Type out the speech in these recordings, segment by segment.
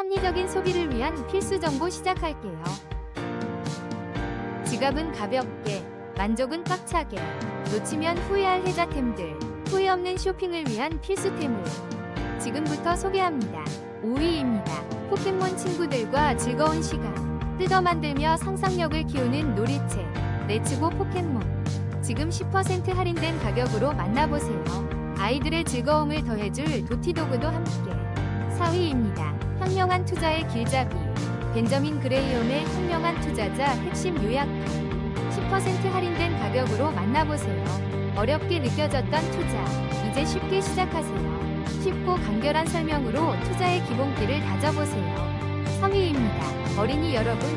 합리적인 소비를 위한 필수 정보 시작할게요. 지갑은 가볍게, 만족은 꽉차게, 놓치면 후회할 혜자템들, 후회 없는 쇼핑을 위한 필수템을 지금부터 소개합니다. 5위입니다. 포켓몬 친구들과 즐거운 시간, 뜯어 만들며 상상력을 키우는 놀이책, 레츠고 포켓몬. 지금 10% 할인된 가격으로 만나보세요. 아이들의 즐거움을 더해줄 도티도그도 함께. 4위입니다. 현명한 투자의 길잡이. 벤저민 그레이엄의 현명한 투자자 핵심 요약판. 10% 할인된 가격으로 만나보세요. 어렵게 느껴졌던 투자. 이제 쉽게 시작하세요. 쉽고 간결한 설명으로 투자의 기본기를 다져보세요. 3위입니다. 어린이 여러분,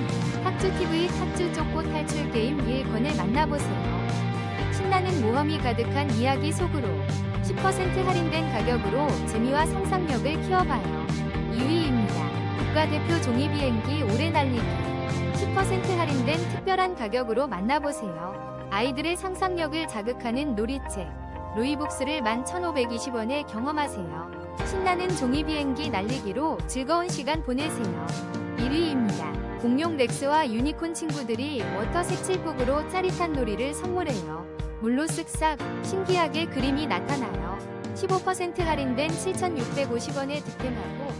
탁주TV 탁주 쫓고 탈출 게임 1권을 만나보세요. 신나는 모험이 가득한 이야기 속으로 10% 할인된 가격으로 재미와 상상력을 키워봐요. 2위입니다. 국가대표 종이비행기 오래 날리기 10% 할인된 특별한 가격으로 만나보세요. 아이들의 상상력을 자극하는 놀이책 루이북스를 11,520원에 경험하세요. 신나는 종이비행기 날리기로 즐거운 시간 보내세요. 1위입니다. 공룡 렉스와 유니콘 친구들이 워터 색칠북으로 짜릿한 놀이를 선물해요. 물로 쓱싹 신기하게 그림이 나타나요. 15% 할인된 7,650원에 득템하고